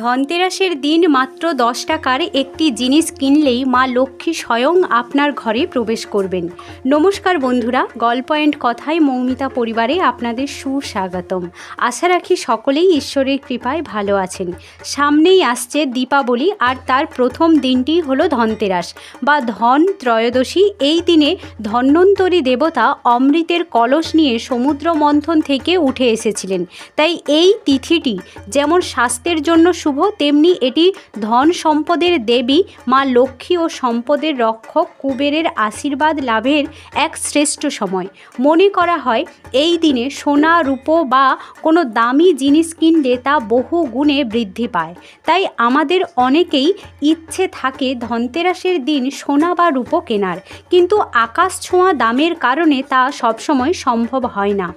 ধনতেরাসের দিন মাত্র দশ টাকার একটি জিনিস কিনলেই মা লক্ষ্মী স্বয়ং আপনার ঘরে প্রবেশ করবেন। নমস্কার বন্ধুরা, গল্প অ্যান্ড কথায় মৌমিতা পরিবারে আপনাদের সুস্বাগতম। আশা রাখি সকলেই ঈশ্বরের কৃপায় ভালো আছেন। সামনেই আসছে দীপাবলি আর তার প্রথম দিনটি হলো ধনতেরাস বা ধন ত্রয়োদশী। এই দিনে ধন্বন্তরী দেবতা অমৃতের কলস নিয়ে সমুদ্র মন্থন থেকে উঠে এসেছিলেন। তাই এই তিথিটি যেমন স্বাস্থ্যের জন্য শুভ, তেমনি এটি ধন সম্পদের দেবী, মা লক্ষ্মী ও সম্পদের রক্ষক কুবেরের আশীর্বাদ লাভের এক শ্রেষ্ঠ সময়। মনে করা হয়, এই দিনে সোনা, রূপো বা কোনো দামি জিনিস কিনলে তা বহু গুণে বৃদ্ধি পায়। তাই আমাদের অনেকেই ইচ্ছে থাকে ধনতেরাসের দিন সোনা বা রূপো কেনার, কিন্তু আকাশ ছোঁয়া দামের কারণে তা সবসময় সম্ভব হয় না।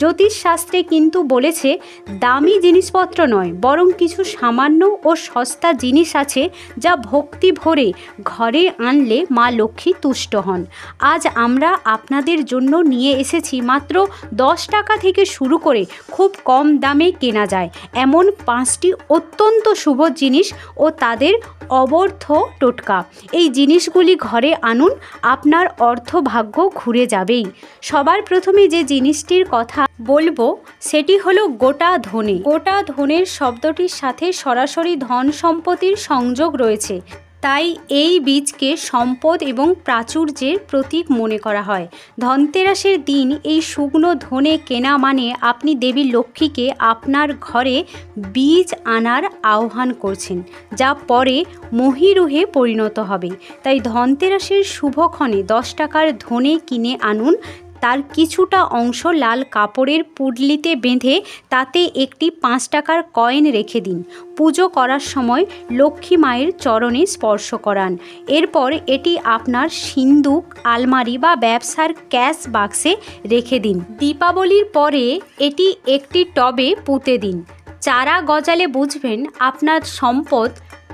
জ্যোতিষশাস্ত্রে কিন্তু বলেছে, দামি জিনিসপত্র নয়, বরং কিছু সামান্য ও সস্তা জিনিস আছে যা ভক্তি ভরে ঘরে আনলে মা লক্ষ্মী তুষ্ট হন। আজ আমরা আপনাদের জন্য নিয়ে এসেছি মাত্র দশ টাকা থেকে শুরু করে খুব কম দামে কেনা যায়। এমন পাঁচটি অত্যন্ত শুভ জিনিস ও তাদের অবর্থ টোটকা। এই জিনিসগুলি ঘরে আনুন, আপনার অর্থভাগ্য ঘুরে যাবেই। সবার প্রথমে যে জিনিসটির কথা বলব, সেটি হলো গোটা ধনে। গোটা ধনের শব্দটির সাথে সরাসরি ধন সম্পত্তির সংযোগ রয়েছে। তাই এই বীজকে সম্পদ এবং প্রাচুর্যের প্রতীক মনে করা হয়। ধনতেরাসের দিন এই শুকনো ধনে কেনা মানে আপনি দেবী লক্ষ্মীকে আপনার ঘরে বীজ আনার আহ্বান করছেন, যা পরে মহিরুহে পরিণত হবে। তাই ধনতেরাসের শুভক্ষণে দশ টাকার ধনে কিনে আনুন তার কিছুটা অংশ লাল কাপড়ের পুডলিতে বেঁধে তাতে একটি পাঁচ টাকার কয়েন রেখে দিন। পুজো করার সময় লক্ষ্মী মায়ের চরণে স্পর্শ করান। এরপর এটি আপনার সিন্দুক, আলমারি বা ব্যবসার ক্যাশ বাক্সে রেখে দিন। দীপাবলির পরে এটি একটি টবে পুঁতে দিন। চারা গজালে বুঝবেন আপনার সম্পদ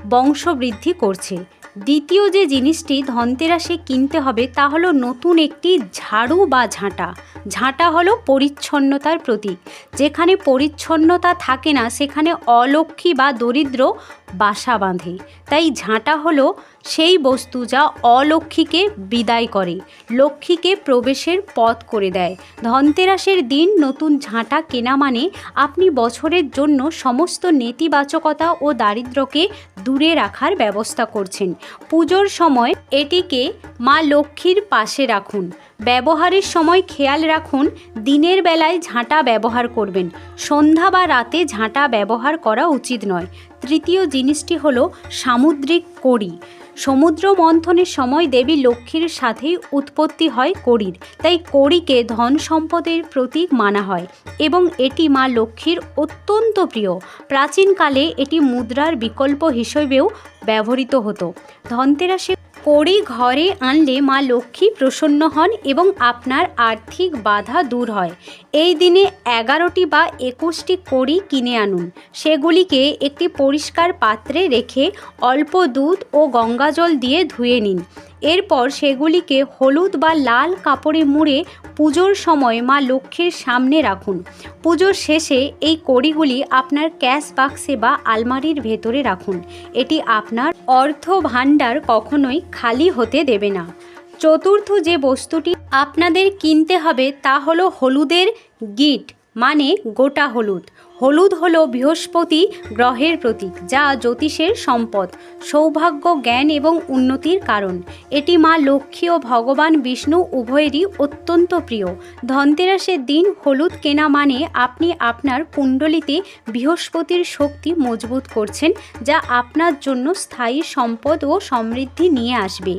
বংশবৃদ্ধি করছে। দ্বিতীয় যে জিনিসটি ধনতেরাসে কিনতে হবে তা হলো নতুন একটি ঝাড়ু বা ঝাঁটা। ঝাঁটা হলো পরিচ্ছন্নতার প্রতীক। যেখানে পরিচ্ছন্নতা থাকে না, সেখানে অলক্ষ্মী বা দরিদ্র বাসা বাঁধে। তাই ঝাঁটা হলো সেই বস্তু যা অলক্ষ্মীকে বিদায় করে, লক্ষ্মীকে প্রবেশের পথ করে দেয়। ধনতেরাসের দিন নতুন ঝাঁটা কেনা মানে আপনি বছরের জন্য সমস্ত নেতিবাচকতা ও দারিদ্র্যকে দূরে রাখার ব্যবস্থা করছেন। পুজোর সময় এটিকে মা লক্ষ্মীর পাশে রাখুন। ব্যবহারের সময় খেয়াল রাখুন, দিনের বেলায় ঝাঁটা ব্যবহার করবেন। সন্ধ্যা বা রাতে ঝাঁটা ব্যবহার করা উচিত নয়। তৃতীয় জিনিসটি হলো সামুদ্রিক কড়ি। সমুদ্র মন্থনের সময় দেবী লক্ষ্মীর সাথেই উৎপত্তি হয় কড়ির। তাই কড়িকে ধন সম্পদের প্রতীক মানা হয় এবং এটি মা লক্ষ্মীর অত্যন্ত প্রিয়। প্রাচীনকালে এটি মুদ্রার বিকল্প হিসেবেও ব্যবহৃত হতো। ধনতেরাসে কড়ি ঘরে আনলে মা লক্ষ্মী প্রসন্ন হন এবং আপনার আর্থিক বাধা দূর হয়। এই দিনে এগারোটি বা একুশটি কড়ি কিনে আনুন। সেগুলিকে একটি পরিষ্কার পাত্রে রেখে অল্প দুধ ও গঙ্গাজল দিয়ে ধুয়ে নিন। এরপর সেগুলিকে হলুদ বা লাল কাপড়ে মুড়ে পুজোর সময় মা লক্ষ্মীর সামনে রাখুন। পুজোর শেষে এই কড়িগুলি আপনার ক্যাশ বাক্সে বা আলমারির ভেতরে রাখুন। এটি আপনার অর্থ ভাণ্ডার কখনোই খালি হতে দেবে না। চতুর্থ যে বস্তুটি আপনাদের কিনতে হবে তা হলো হলুদের গিট মানে গোটা হলুদ। হলুদ হল বৃহস্পতি গ্রহের প্রতীক, যা জ্যোতিষের সম্পদ, সৌভাগ্য, জ্ঞান এবং উন্নতির কারণ। এটি মা লক্ষ্মী ও ভগবান বিষ্ণু উভয়েরই অত্যন্ত প্রিয়। ধনতেরাসের দিন হলুদ কেনা মানে আপনি আপনার কুণ্ডলিতে বৃহস্পতির শক্তি মজবুত করছেন, যা আপনার জন্য স্থায়ী সম্পদ ও সমৃদ্ধি নিয়ে আসবে।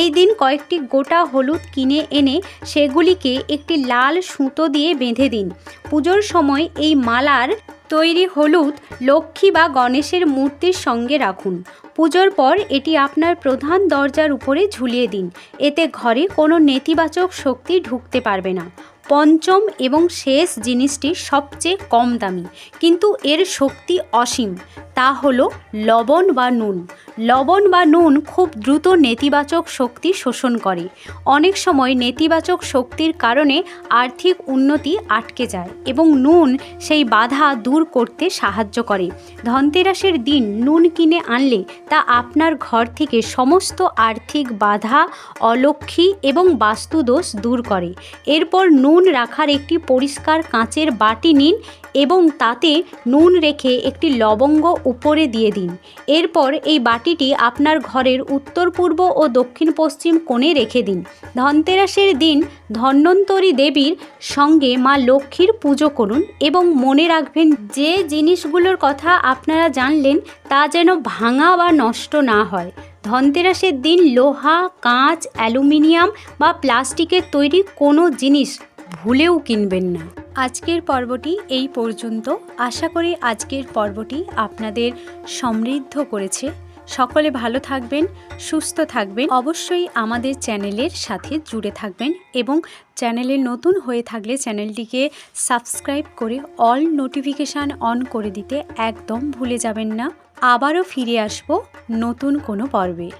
এই দিন কয়েকটি গোটা হলুদ কিনে এনে সেগুলিকে একটি লাল সুতো দিয়ে বেঁধে দিন। পুজোর সময় এই মালার তৈরি হলুদ, লক্ষ্মী বা গণেশের মূর্তির সঙ্গে রাখুন। পুজোর পর এটি আপনার প্রধান দরজার উপরে ঝুলিয়ে দিন। এতে ঘরে কোনো নেতিবাচক শক্তি ঢুকতে পারবে না। পঞ্চম এবং শেষ জিনিসটি সবচেয়ে কম দামি। কিন্তু এর শক্তি অসীম। তা হলো লবণ বা নুন। লবণ বা নুন খুব দ্রুত নেতিবাচক শক্তি শোষণ করে। অনেক সময় নেতিবাচক শক্তির কারণে আর্থিক উন্নতি আটকে যায় এবং নুন সেই বাধা দূর করতে সাহায্য করে। ধনতেরাসের দিন নুন কিনে আনলে তা আপনার ঘর থেকে সমস্ত আর্থিক বাধা, অলক্ষী এবং বাস্তুদোষ দূর করে। এরপর নুন রাখার একটি পরিষ্কার কাঁচের বাটি নিন এবং তাতে নুন রেখে একটি লবঙ্গ উপরে দিয়ে দিন। এরপর এই বাটিটি আপনার ঘরের উত্তর, পূর্ব ও দক্ষিণ পশ্চিম কোণে রেখে দিন। ধনতেরাসের দিন ধন্বন্তরী দেবীর সঙ্গে মা লক্ষ্মীর পুজো করুন এবং মনে রাখবেন যে জিনিসগুলোর কথা আপনারা জানলেন তা যেন ভাঙা বা নষ্ট না হয়। ধনতেরাসের দিন লোহা, কাঁচ, অ্যালুমিনিয়াম বা প্লাস্টিকের তৈরি কোনো জিনিস ভুলেও কিনবেন না। আজকের পর্বটি এই পর্যন্ত। আশা করি আজকের পর্বটি আপনাদের সমৃদ্ধ করেছে। সকলে ভালো থাকবেন, সুস্থ থাকবেন। অবশ্যই আমাদের চ্যানেলের সাথে জুড়ে থাকবেন এবং চ্যানেলে নতুন হয়ে থাকলে চ্যানেলটিকে সাবস্ক্রাইব করে অল নোটিফিকেশান অন করে দিতে একদম ভুলে যাবেন না। আবারও ফিরে আসব নতুন কোনো পর্বে।